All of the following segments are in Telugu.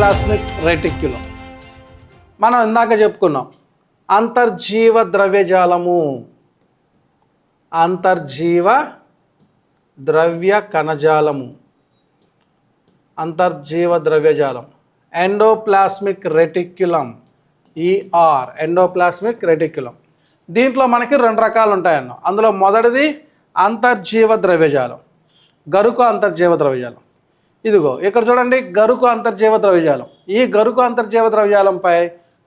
ప్లాస్మిక్ రెటిక్యులం మనం ఇందాక చెప్పుకున్నాం అంతర్జీవ ద్రవ్యజాలము. అంతర్జీవ ద్రవ్య కణజాలము. అంతర్జీవ ద్రవ్యజాలం. Endoplasmic reticulum ER endoplasmic reticulum. దీంట్లో మనకి రెండు రకాలు ఉంటాయన్న. అందులో మొదటిది అంతర్జీవ ద్రవ్యజాలం గరుకు అంతర్జీవ ద్రవ్యజాలం. ఇదిగో ఇక్కడ చూడండి గరుకు అంతర్జీవ ద్రవ్యజాలం ఈ గరుకు అంతర్జీవ ద్రవ్యజాలంపై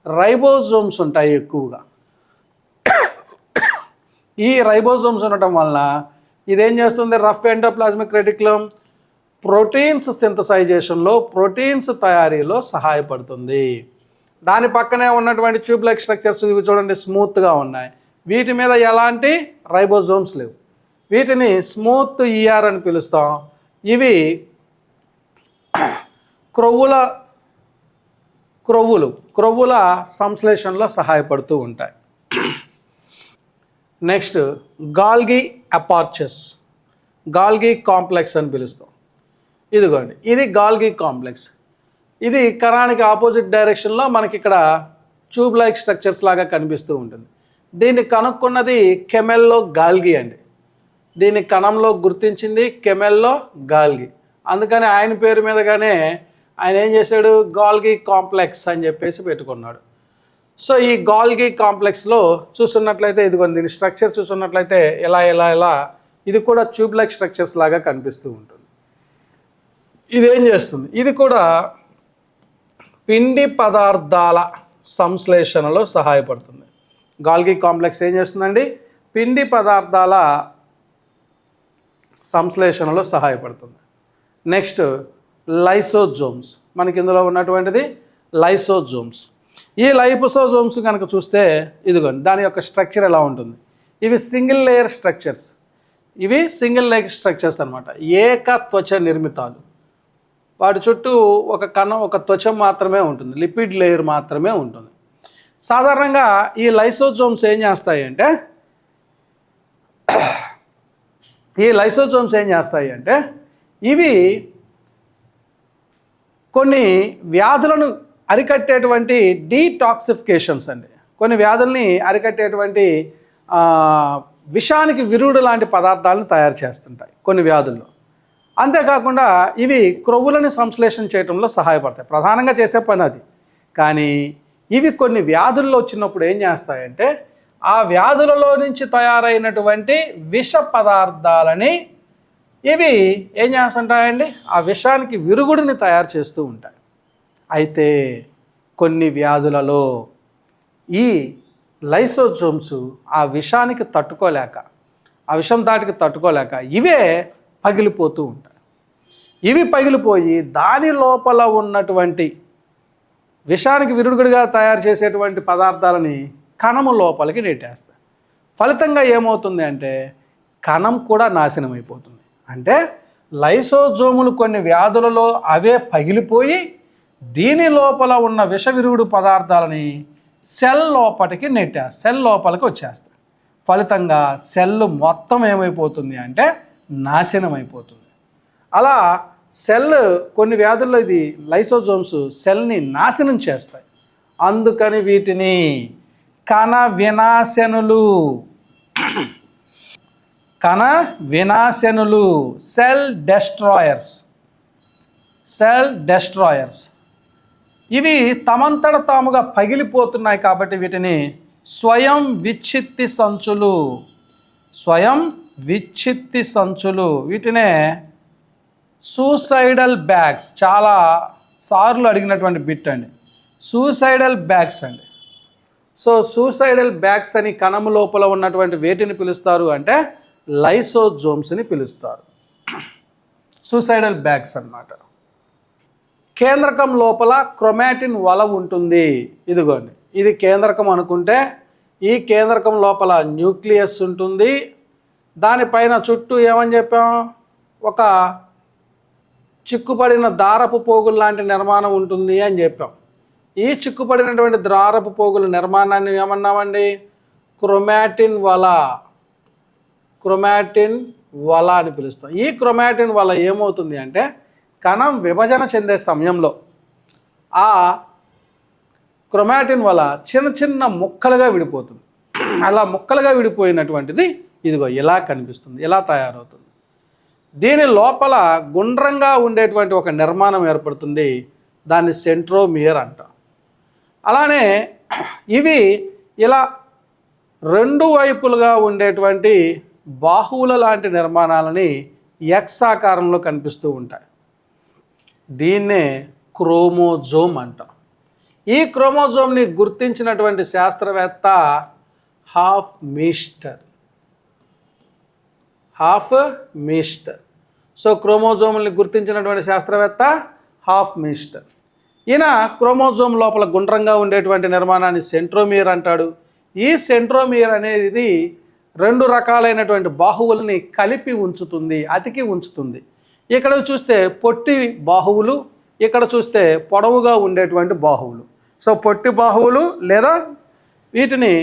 రైబోజోమ్స్ ఉంటాయి ఎక్కువగా. ఈ రైబోజోమ్స్ ఉండటం వలన ఇదేం చేస్తుంది? రఫ్ ఎండోప్లాస్మిక్ రెటిక్యులం ప్రోటీన్స్ సింథసైజేషన్లో ప్రోటీన్స్ తయారీలో సహాయపడుతుంది. దాని పక్కనే ఉన్నటువంటి ట్యూబ్ లైక్ స్ట్రక్చర్స్ ఇవి చూడండి స్మూత్గా ఉన్నాయి. వీటి మీద ఎలాంటి రైబోజోమ్స్ లేవు. వీటిని స్మూత్ ఈఆర్ అని పిలుస్తాం. ఇవి క్రొవ్వుల క్రొవ్వులు క్రొవ్వుల సంశ్లేషణలో సహాయపడుతూ ఉంటాయి. Next Golgi apparatus Golgi complex అని పిలుస్తాం. ఇదిగోండి ఇది గాల్గి కాంప్లెక్స్. ఇది కణానికి ఆపోజిట్ డైరెక్షన్లో మనకి ఇక్కడ ట్యూబ్ లైక్ స్ట్రక్చర్స్ లాగా కనిపిస్తూ ఉంటుంది. దీన్ని కనుక్కున్నది కెమెల్లో గాల్గి అండి. దీన్ని కణంలో గుర్తించింది కెమెల్లో గాల్గి. అందుకని ఆయన పేరు మీదగానే ఆయన ఏం చేశాడు? గాల్గి కాంప్లెక్స్ అని చెప్పేసి పెట్టుకున్నాడు. సో ఈ గాల్గి కాంప్లెక్స్లో చూస్తున్నట్లయితే ఇదిగోండి దీని స్ట్రక్చర్ చూస్తున్నట్లయితే ఎలా ఎలా ఎలా ఇది కూడా ట్యూబ్ లైక్ స్ట్రక్చర్స్ లాగా కనిపిస్తూ ఉంటుంది. ఇది ఏం చేస్తుంది? ఇది కూడా పిండి పదార్థాల సంశ్లేషణలో సహాయపడుతుంది. గాల్గి కాంప్లెక్స్ ఏం చేస్తుందండి? పిండి పదార్థాల సంశ్లేషణలో సహాయపడుతుంది. Next lysosomes. మనకి ఇందులో ఉన్నటువంటిది లైసోజోమ్స్. ఈ లైపోసోజోమ్స్ కనుక చూస్తే ఇదిగోండి దాని యొక్క స్ట్రక్చర్ ఎలా ఉంటుంది? ఇవి సింగిల్ లేయర్ స్ట్రక్చర్స్. ఇవి సింగిల్ లేయర్ స్ట్రక్చర్స్ అనమాట ఏక త్వచ నిర్మితాలు. వాటి చుట్టూ ఒక కణం ఒక త్వచ మాత్రమే ఉంటుంది. లిపిడ్ లేయర్ మాత్రమే ఉంటుంది. సాధారణంగా ఈ లైసోజోమ్స్ ఏం చేస్తాయి అంటే ఈ లైసోజోమ్స్ ఏం చేస్తాయి అంటే ఇవి కొన్ని వ్యాధులను అరికట్టేటువంటి డీటాక్సిఫికేషన్స్ అండి. కొన్ని వ్యాధుల్ని అరికట్టేటువంటి విషానికి విరుడు లాంటి పదార్థాలను తయారు చేస్తుంటాయి కొన్ని వ్యాధుల్లో. అంతేకాకుండా ఇవి క్రొవ్వులని సంశ్లేషణ చేయడంలో సహాయపడతాయి. ప్రధానంగా చేసే పని అది. కానీ ఇవి కొన్ని వ్యాధుల్లో వచ్చినప్పుడు ఏం చేస్తాయంటే ఆ వ్యాధులలో నుంచి తయారైనటువంటి విష పదార్థాలని ఇవి ఏం చేస్తుంటాయండి? ఆ విషానికి విరుగుడిని తయారు చేస్తూ ఉంటాయి. అయితే కొన్ని వ్యాధులలో ఈ లైసోజోమ్స్ ఆ విషానికి తట్టుకోలేక ఆ విషం దాటికి తట్టుకోలేక ఇవే పగిలిపోతూ ఉంటాయి. ఇవి పగిలిపోయి దాని లోపల ఉన్నటువంటి విషానికి విరుగుడుగా తయారు చేసేటువంటి పదార్థాలని కణము లోపలికి నెట్టేస్తాయి. ఫలితంగా ఏమవుతుంది అంటే కణం కూడా నాశనం అయిపోతుంది అంటే లైసోజోములు కొన్ని వ్యాధులలో అవే పగిలిపోయి దీని లోపల ఉన్న విష విరుగుడు పదార్థాలని సెల్ లోపలికి నెట్టా సెల్ లోపలికి వచ్చేస్తాయి. ఫలితంగా సెల్ మొత్తం ఏమైపోతుంది అంటే నాశనం అయిపోతుంది అలా సెల్ కొన్ని వ్యాధుల్లో ఇది లైసోజోమ్స్ సెల్ని నాశనం చేస్తాయి. అందుకని వీటిని కణ వినాశనులు కణ వినాశనులు. Cell destroyers. Cell destroyers. ఇవి తమంతట తాముగా పగిలిపోతున్నాయి కాబట్టి వీటిని స్వయం విచ్ఛిత్తి సంచులు. స్వయం విచ్ఛిత్తి సంచులు. వీటినే సూసైడల్ బ్యాగ్స్. చాలా సార్లు అడిగినటువంటి బిట్ అండి. సూసైడల్ బ్యాగ్స్ అండి. సో సూసైడల్ బ్యాగ్స్ అని కణము లోపల ఉన్నటువంటి వేటిని పిలుస్తారు అంటే లైసోజోమ్స్ని పిలుస్తారు. సూసైడల్ బ్యాగ్స్ అన్నమాట. కేంద్రకం లోపల క్రొమాటిన్ వల ఉంటుంది. ఇదిగోండి. ఇది కేంద్రకం అనుకుంటే ఈ కేంద్రకం లోపల న్యూక్లియస్ ఉంటుంది. దానిపైన చుట్టూ ఏమని చెప్పాం? ఒక చిక్కుపడిన దారపు పోగులు లాంటి నిర్మాణం ఉంటుంది అని చెప్పాం. ఈ చిక్కుపడినటువంటి దారపు పోగుల నిర్మాణాన్ని ఏమన్నామండి? క్రొమాటిన్ వల. క్రొమాటిన్ వల అని పిలుస్తాం. ఈ క్రొమాటిన్ వల ఏమవుతుంది అంటే కణం విభజన చెందే సమయంలో ఆ క్రొమాటిన్ వల్ల చిన్న చిన్న ముక్కలుగా విడిపోతుంది. అలా ముక్కలుగా విడిపోయినటువంటిది ఇదిగో ఇలా కనిపిస్తుంది ఇలా తయారవుతుంది. దీని లోపల గుండ్రంగా ఉండేటువంటి ఒక నిర్మాణం ఏర్పడుతుంది దాన్ని సెంట్రోమియర్ అంటాం. అలానే ఇవి ఇలా రెండు వైపులుగా ఉండేటువంటి బాహువుల లాంటి నిర్మాణాలని ఎక్స్ ఆకారంలో కనిపిస్తూ ఉంటాయి. దీన్నే క్రోమోజోమ్ అంటాం. ఈ క్రోమోజోమ్ని గుర్తించినటువంటి శాస్త్రవేత్త Hofmeister. Hofmeister. So క్రోమోజోమ్ని గుర్తించినటువంటి శాస్త్రవేత్త హాఫ్ మీస్టర్. ఈయన క్రోమోజోమ్ లోపల గుండ్రంగా ఉండేటువంటి నిర్మాణాన్ని సెంట్రోమియర్ అంటాడు. ఈ సెంట్రోమియర్ అనేది రెండు రకాలైనటువంటి బాహువులని కలిపి ఉంచుతుంది అతికి ఉంచుతుంది. ఇక్కడ చూస్తే పొట్టి బాహువులు ఇక్కడ చూస్తే పొడవుగా ఉండేటువంటి బాహువులు. సో పొట్టి బాహువులు లేదా వీటిని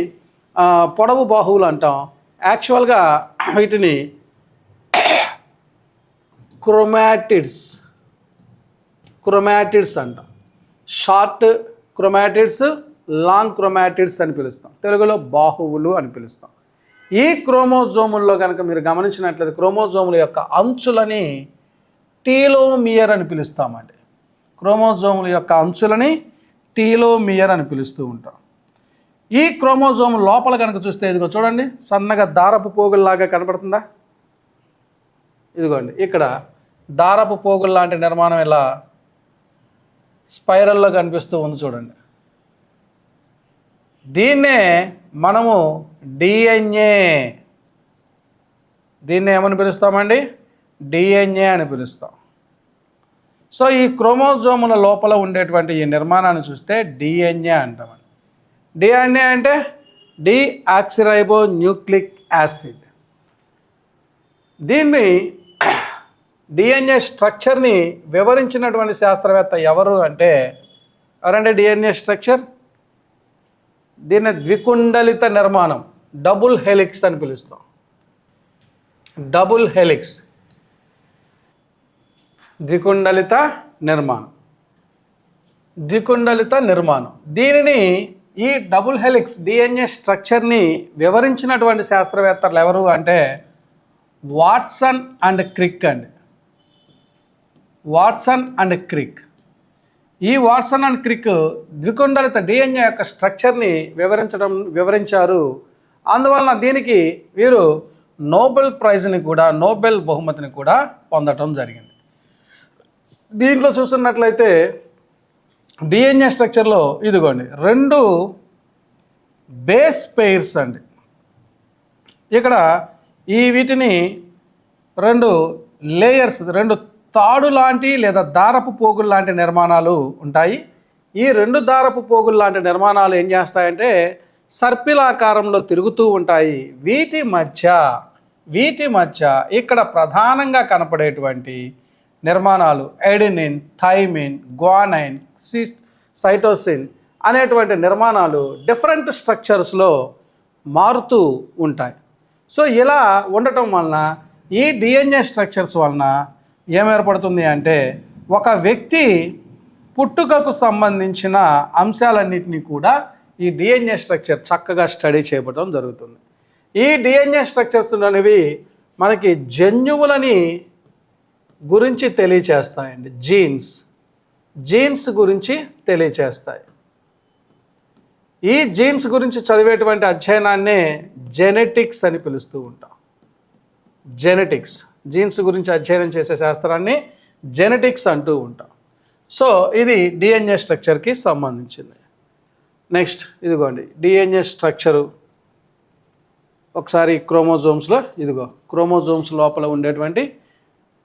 పొడవు బాహువులు అంటాం. యాక్చువల్గా వీటిని క్రొమాటిడ్స్ క్రొమాటిడ్స్ అంటాం. షార్ట్ క్రొమాటిడ్స్ లాంగ్ క్రొమాటిడ్స్ అని పిలుస్తాం. తెలుగులో బాహువులు అని పిలుస్తాం. ఈ క్రోమోజోముల్లో కనుక మీరు గమనించినట్లయితే క్రోమోజోముల యొక్క అంచులని టీలోమియర్ అని పిలుస్తామండి. క్రోమోజోముల యొక్క అంచులని టీలోమియర్ అని పిలుస్తూ ఉంటాం. ఈ క్రోమోజోమ్ లోపల కనుక చూస్తే ఇదిగో చూడండి సన్నగా దారపు పోగుల్లాగా కనపడుతుందా? ఇదిగోండి ఇక్కడ దారపు పోగులు లాంటి నిర్మాణం ఇలా స్పైరల్లో కనిపిస్తూ ఉంది చూడండి. దీన్నే మనము డిఎన్ఏ దీన్ని ఏమని పిలుస్తామండి? డిఎన్ఏ అని పిలుస్తాం. సో ఈ క్రోమోజోముల లోపల ఉండేటువంటి ఈ నిర్మాణాన్ని చూస్తే డిఎన్ఏ అంటామండి డిఎన్ఏ అంటే. డిఆక్సిరైబో న్యూక్లిక్ యాసిడ్ దీన్ని డిఎన్ఏ స్ట్రక్చర్ని వివరించినటువంటి శాస్త్రవేత్త ఎవరు అంటే ఎవరంటే డిఎన్ఏ స్ట్రక్చర్ దీన్ని ద్వికుండలిత నిర్మాణం డబుల్ హెలిక్స్ అని పిలుస్తాం. Double helix. ద్వికుండలిత నిర్మాణం. ద్వికుండలిత నిర్మాణం. దీనిని ఈ డబుల్ హెలిక్స్ డిఎన్ఏ స్ట్రక్చర్ని వివరించినటువంటి శాస్త్రవేత్తలు ఎవరు అంటే వాట్సన్ అండ్ క్రిక్ అండి. Watson and Crick. ఈ వాట్సన్ అండ్ క్రిక్ ద్వికుండలిత డిఎన్ఏ యొక్క స్ట్రక్చర్ని వివరించడం వివరించారు. అందువలన దీనికి వీరు నోబెల్ ప్రైజ్ని కూడా నోబెల్ బహుమతిని కూడా పొందటం జరిగింది. దీంట్లో చూస్తున్నట్లయితే డిఎన్ఏ స్ట్రక్చర్లో ఇదిగోండి రెండు బేస్ పెయిర్స్ అండి. ఇక్కడ ఈ వీటిని రెండు లేయర్స్ రెండు తాడు లాంటి లేదా దారపు పోగులు లాంటి నిర్మాణాలు ఉంటాయి. ఈ రెండు దారపు పోగులు లాంటి నిర్మాణాలు ఏం చేస్తాయంటే సర్పిలాకారంలో తిరుగుతూ ఉంటాయి. వీటి మధ్య వీటి మధ్య ఇక్కడ ప్రధానంగా కనపడేటువంటి నిర్మాణాలు adenine thymine guanine C cytosine అనేటువంటి నిర్మాణాలు డిఫరెంట్ స్ట్రక్చర్స్లో మారుతూ ఉంటాయి. సో ఇలా ఉండటం వలన ఈ డిఎన్ఏ స్ట్రక్చర్స్ వలన ఏమేర్పడుతుంది అంటే ఒక వ్యక్తి పుట్టుకకు సంబంధించిన అంశాలన్నింటినీ కూడా ఈ డిఎన్ఏ స్ట్రక్చర్ చక్కగా స్టడీ చేయబడడం జరుగుతుంది. ఈ డిఎన్ఏ స్ట్రక్చర్స్ అనేవి మనకి జన్యువులని గురించి తెలియచేస్తాయండి. జీన్స్ జీన్స్ గురించి తెలియచేస్తాయి. ఈ జీన్స్ గురించి చదివేటువంటి అధ్యయనాన్నే జెనెటిక్స్ అని పిలుస్తూ ఉంటాం. జెనెటిక్స్ జీన్స్ గురించి అధ్యయనం చేసే శాస్త్రాన్ని జెనెటిక్స్ అంటూ ఉంటాం. సో ఇది డిఎన్ఏ స్ట్రక్చర్కి సంబంధించింది. నెక్స్ట్ ఇదిగోండి డిఎన్ఏ స్ట్రక్చరు. ఒకసారి క్రోమోజోమ్స్లో ఇదిగో క్రోమోజోమ్స్ లోపల ఉండేటువంటి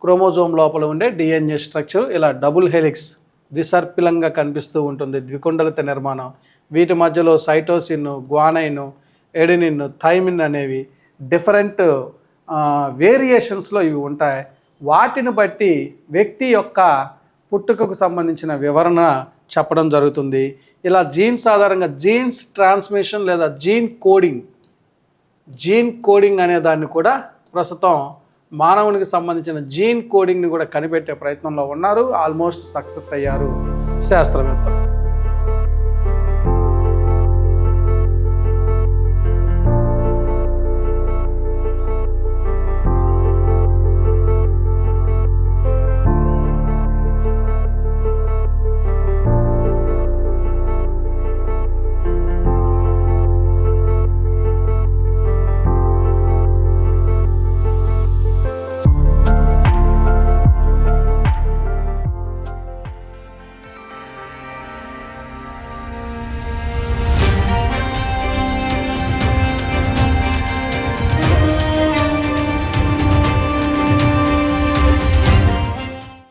క్రోమోజోమ్ లోపల ఉండే డిఎన్ఏ స్ట్రక్చర్ ఇలా డబుల్ హెలిక్స్ ద్విసర్పిలంగా కనిపిస్తూ ఉంటుంది. ద్వికుండలిత నిర్మాణం. వీటి మధ్యలో సైటోసిన్ గ్వానైన్ ఎడినిన్ థైమిన్ అనేవి డిఫరెంట్ వేరియేషన్స్లో ఇవి ఉంటాయి. వాటిని బట్టి వ్యక్తి యొక్క పుట్టుకకు సంబంధించిన వివరణ చెప్పడం జరుగుతుంది. ఇలా జీన్స్ ఆధారంగా జీన్స్ ట్రాన్స్మిషన్ లేదా జీన్ కోడింగ్ జీన్ కోడింగ్ అనే దాన్ని కూడా ప్రస్తుతం మానవునికి సంబంధించిన జీన్ కోడింగ్ని కూడా కనిపెట్టే ప్రయత్నంలో ఉన్నారు. ఆల్మోస్ట్ సక్సెస్ అయ్యారు శాస్త్రవేత్త